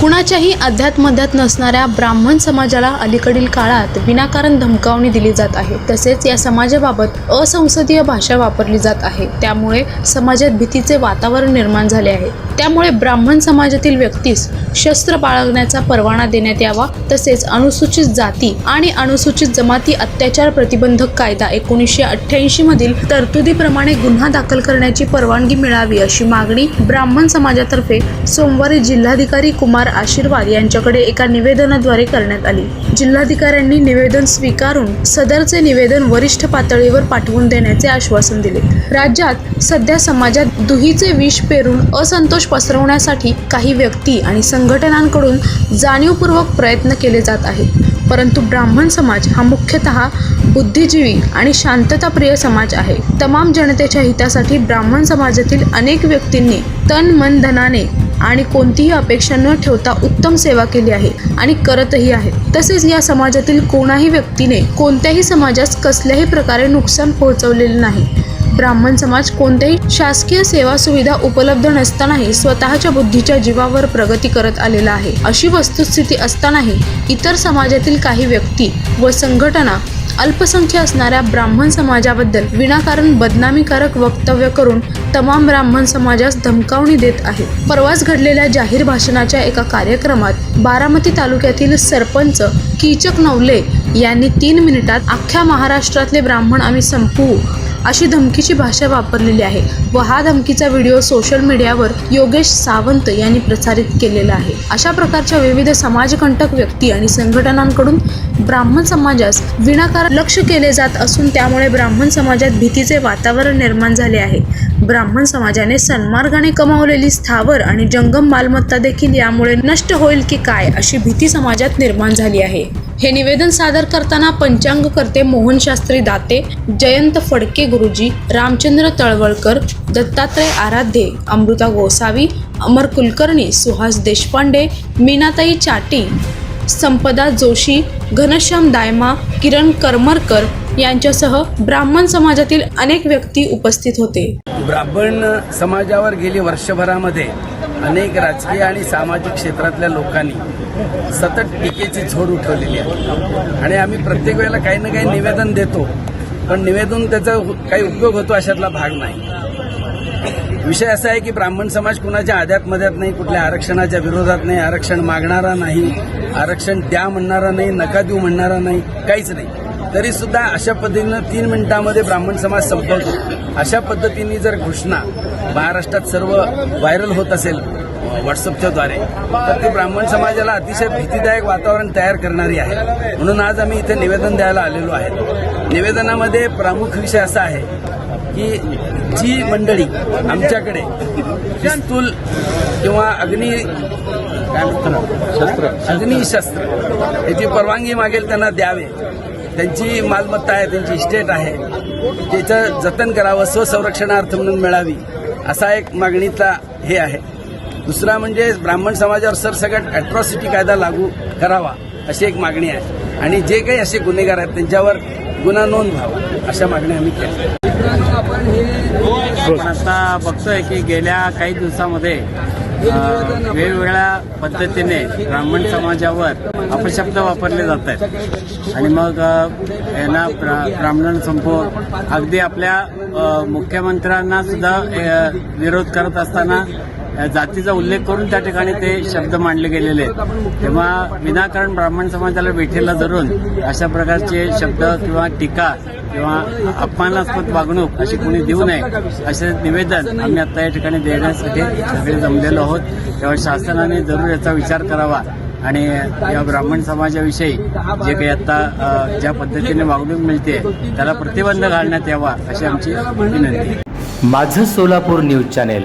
कुणाच्याही अध्यात्मध्यात नसणाऱ्या ब्राह्मण समाजाला अलीकडील काळात विनाकारण धमकावणी दिली जात आहे. तसेच या समाजाबाबत असंसदीय भाषा वापरली जात आहे. त्यामुळे समाजात भीतीचे वातावरण निर्माण झाले आहे. त्यामुळे ब्राह्मण समाजातील व्यक्तीस शस्त्र बाळगण्याचा परवाना देण्यात यावा तसेच अनुसूचित जाती आणि अनुसूचित जमाती अत्याचार प्रतिबंधक कायदा एकोणीसशे अठ्ठ्याऐंशी मधील तरतुदीप्रमाणे गुन्हा दाखल करण्याची परवानगी मिळावी अशी मागणी ब्राह्मण समाजातर्फे सोमवारी जिल्हाधिकारी कुमार आशीर्वाद यांच्याकडे एका निवेदनाद्वारे करण्यात आली. जिल्हाधिकाऱ्यांनी निवेदन स्वीकारून सदरचे निवेदन वरिष्ठ पातळीवर पाठवून देण्याचे आश्वासन दिले. राज्यात सध्या समाजात दुहीचे विष पेरून असंतोष पसरवण्यासाठी काही व्यक्ती आणि संघटनांकडून जाणीवपूर्वक प्रयत्न केले जात आहेत. परंतु ब्राह्मण समाज हा मुख्यतः बुद्धिजीवी आणि शांतताप्रिय समाज आहे. तमाम जनतेच्या हितासाठी ब्राह्मण समाजातील अनेक व्यक्तींनी तन मन धनाने आणि कोणतीही अपेक्षा न ठेवता उत्तम सेवा केली आहे आणि करतही आहे. तसेच या समाजातील कोणाही व्यक्तीने कोणत्याही समाजास कसल्याही प्रकारे नुकसान पोहोचवलेले नाही. ब्राह्मण समाज कोणत्याही शासकीय सेवा सुविधा उपलब्ध नसतानाही स्वतःच्या बुद्धीच्या जीवावर प्रगती करत आलेला आहे. अशी वस्तुस्थिती असतानाही इतर समाजातील काही व्यक्ती व संघटना अल्पसंख्य असणाऱ्या ब्राह्मण समाजाबद्दल विनाकारण बदनामीकारक वक्तव्य करून तमाम ब्राह्मण समाजास धमकावणी देत आहे. परवाच घडलेल्या जाहीर भाषणाच्या एका कार्यक्रमात बारामती तालुक्यातील सरपंच कीचक नवले यांनी तीन मिनिटात अख्ख्या महाराष्ट्रातले ब्राह्मण आम्ही संपवू. अशी धमकीची भाषा वापरलेली आहे व हा धमकीचा व्हिडिओ सोशल मीडियावर योगेश सावंत यांनी प्रसारित केलेला आहे. अशा प्रकारच्या विविध समाजकंटक व्यक्ती आणि संघटनांकडून ब्राह्मण समाजास विनाकारण लक्ष केले जात असून त्यामुळे ब्राह्मण समाजात भीतीचे वातावरण निर्माण झाले आहे. ब्राह्मण समाजाने सन्मार्गाने कमावलेली स्थावर आणि जंगम मालमत्ता देखील यामुळे नष्ट होईल की काय अशी भीती समाजात निर्माण झाली आहे. हे निवेदन सादर करताना पंचांगकर्ते मोहन शास्त्री दाते जयंत फडके गुरुजी रामचंद्र तळवळकर दत्तात्रय आराध्ये अमृता गोसावी अमर कुलकर्णी सुहास देशपांडे मीनाताई चाटी संपदा जोशी घनश्याम दायमा किरण करमरकर यांच्यासह ब्राह्मण समाजातील अनेक व्यक्ती उपस्थित होते. ब्राह्मण समाजावर गेली वर्षभरामध्ये अनेक राजकीय आणि सामाजिक क्षेत्रातल्या लोकांनी सतत टीकेची झोड उठवलेली आहे. आणि आम्ही प्रत्येक वेळेला काही ना काही निवेदन देतो पण निवेदन त्याचा काही उपयोग होतो अशातला भाग नाही. विषय असा आहे की ब्राह्मण समाज कुणाच्या आद्यात मध्यात नाही कुठल्या आरक्षणाच्या विरोधात नाही आरक्षण मागणारा नाही आरक्षण द्या म्हणणारा नाही नका देऊ म्हणणारा नाही काहीच नाही. तरी सुद्धा अशा पद्धतीनं तीन मिनिटांमध्ये ब्राह्मण समाज संपवतो. अशा पद्धतीने जर घोषणा महाराष्ट्रात सर्व व्हायरल होत असेल व्हॉट्सअपच्या द्वारे तर ते ब्राह्मण समाजाला अतिशय भीतीदायक वातावरण तयार करणारी आहे. म्हणून आज आम्ही इथे निवेदन द्यायला आलेलो आहे. निवेदनामध्ये प्रमुख विषय असा आहे की जी मंडळी आमच्याकडे पिस्तूल किंवा अग्नी अग्निशस्त्र याची परवानगी मागेल त्यांना द्यावे. त्यांची मालमत्ता आहे त्यांची इस्टेट आहे. त्याचं जतन करावं स्वसंरक्षणार्थ म्हणून मिळावी असा एक मागणीचा हे आहे. दुसरा म्हणजे ब्राह्मण समाजावर सरसकट अॅट्रॉसिटी कायदा लागू करावा अशी एक मागणी आहे. आणि जे काही असे गुन्हेगार आहेत त्यांच्यावर गुन्हा नोंद व्हावा अशा मागण्या आम्ही केल्या. आपण आता बघतोय की गेल्या काही दिवसामध्ये वेगवेगळ्या पद्धतीने ब्राह्मण समाजावर अपशब्द वापरले जात आहेत. आणि मग यांना ब्रा- ब्राह्मण संपो अगदी आपल्या मुख्यमंत्र्यांना सुद्धा विरोध करत असताना जातीचा उल्लेख करून त्या ठिकाणी ते शब्द मांडले गेलेले आहेत. तेव्हा विनाकारण ब्राह्मण समाजाला वेठीला धरून अशा प्रकारचे शब्द किंवा टीका किंवा अपमानास्पद वागणूक अशी कोणी देऊ नये असे निवेदन आम्ही आता या ठिकाणी देण्यासाठी सगळे जमलेलो आहोत. तेव्हा शासनाने जरूर याचा विचार करावा आणि या ब्राह्मण समाजाविषयी जे काही आता ज्या पद्धतीने वागणूक मिळते त्याला प्रतिबंध घालण्यात यावा अशी आमची विनंती माझं सोलापूर न्यूज चॅनेल